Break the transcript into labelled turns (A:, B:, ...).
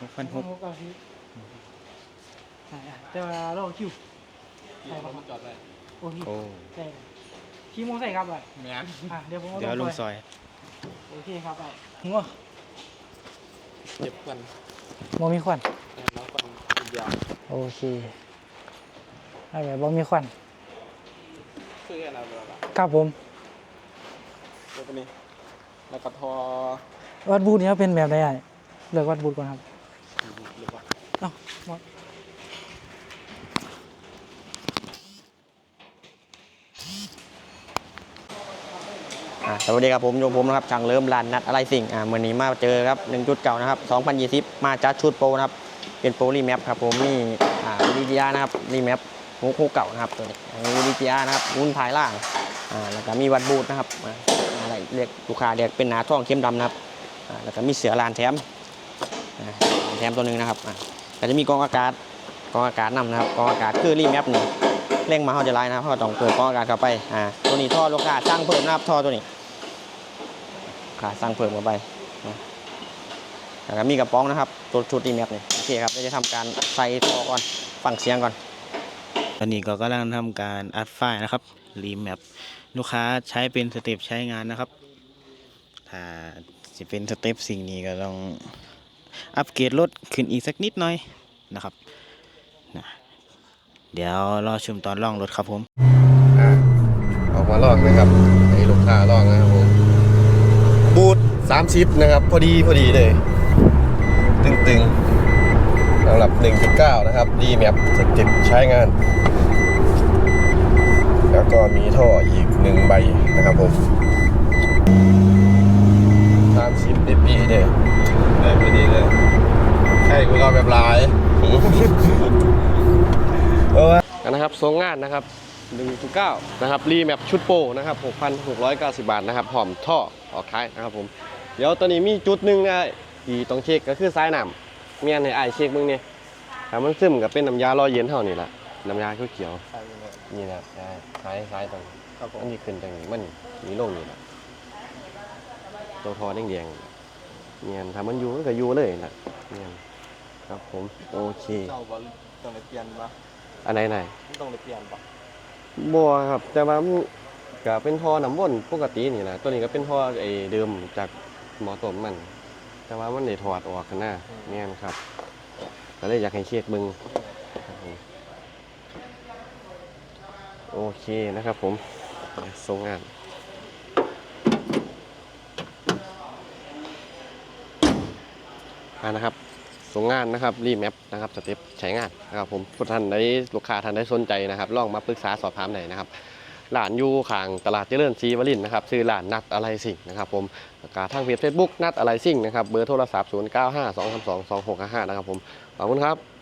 A: หกพันหก
B: หกเก้าสิบใช่อะแต่ว่าเราคิวใช่ปะครับ
C: จอดได้
B: โอ้ย
A: โอ้
B: ใช่ขี้โมงใส่ครับไป
C: แมน
B: อะเดี๋ยวผม
A: เดี๋ยวลงซอย
B: โอเคครับไปหัว
C: เจ็บกัน
B: บ่มีควัน
C: น้องฟังอีกอย่าง
B: โอเคเอาแบบบ่มีควัน
C: คืออะไรแบบว่า
B: ครับผม
C: ตัวนี้แล้วก็ทอ
B: วัดบูธเนี่ยเป็นแบบไหนอะ เลือกวัดบูธก่อนครับ
C: หรือว่า
B: เอ้าหมด
A: อ่าสวัสดีครับผมโยมผมนะครับช่างเริ่มร้านนัดอะไรสิ่งอ่าวันนี้มาเจอครับ1จุดเก่านะครับ2020 มาจัดชุดโปรนะครับ เป็นโปรรีแมปครับผมนี่อ่าวีดีอาร์นะครับรีแมปหกหกเก่านะครับตัวนี้วีดีอาร์นะครับรุ่นท้ายล่างอ่าแล้วก็มีวัดบูทนะครับอ่าอะไรเรียกลูกค้าเรียกเป็นหนาท่องเข้มดำนะครับอ่าแล้วก็มีเสือลานแถมอ่า แถมตัวหนึ่งนะครับอ่าก็จะมีกองอากาศกองอากาศนำนะครับกองอากาศคือรีแมปนี่เร่งมาเขาจะไล่นะครับเขาต้องเปิดกองอากาศเข้าไปอ่าตัวนี้ท่อลูกค้าสร้างเพิ่มนะครับท่อตัวนี้ขาสร้างเพิ่มเข้าไปแล้วก็มีกระป๋องนะครับ ตัวชุดดีแมปนี่โอเคครับเดี๋ยวจะทำการใส่ท่อก่อนฟังเสียงก่อน
D: ตอนนี้ก็กำลังทำการอัดไฟล์นะครับรีแมปลูกค้าใช้เป็นสเต็ปใช้งานนะครับถ้าจะเป็นสเต็ปสิ่งนี้ก็ต้อง อัปเกรดรถขึ้นอีกสักนิดหน่อยนะครับนะเดี๋ยวรอชมตอนล่องรถครับผม
E: อะออกมาลอกนะครับให้ลูกค้าลอกนะครับผมบูทสามชิปนะครับ พอดีพอดีเลย ตึงๆสำหรับ 1.9 นะครับ ดีแมปจะติดใช้งาน แล้วก็มีท่ออีกหนึ่งใบนะครับผมสามชิปเดปี้เด้ได้พอดีเลย ใช่กูรอแบบลายเออนะครับทรงงานนะครับ1.9นะครับรีแมปชุดโปรนะครับ6,690 บาทนะครับหอมท่อออกท้ายนะครับผมเดี๋ยวตอนนี้มีจุดหนึ่งนะที่ต้องเช็คก็คือสายน้ำเมียนให้อายเช็คมึงเนี่ยถ้ามันซึมกับเป็นน้ำยาลอยเย็นเท่านี้แหละน้ำยาเขียว
C: ใช่เลย
E: ๆนี่นะครับใช่สายสายตรงนี้
C: ครับผม
E: มันมีขึ้นตรงนี้มันมีลงนี่แหละตัวทอแดงๆเมียนถ้ามันอยู่มันก็อยู่เลยนะเมียน ครับผมโอเค
C: เจ้าบอลต้องไปเปลี่ยนปะ
E: อันไหนไหน
C: ต้องไปเปลี่ยนปะ
E: บัวครับแต่ว่ามันก็เป็นท่อน้ำวนปกตินี่นะตัวนี้ก็เป็นท่อไอ้เดิมจากหมอต้มมัน แต่ว่ามันได้ถอดออกข้างหน้าแม่นครับก็เลยอยากให้เช็คเบึงครับผมโอเคนะครับผมส่งงานอ่านะครับ ส่งงานนะครับรีแมปนะครับสเต็ปใช้งานนะครับผมผู้ท่านได้ลูกค้าท่านได้สนใจนะครับลองมาปรึกษาสอบถามได้นะครับหลานอยู่ข้างตลาดเจริญซีวรินนะครับชื่อหลานนัดอะไรสิ่งนะครับผมกาทางเพจเฟซบุ๊กนัดอะไรสิ่งนะครับเบอร์โทรศัพท์ 0 9 5 2 3 2 2 6 5 5นะครับผมขอบคุณครับ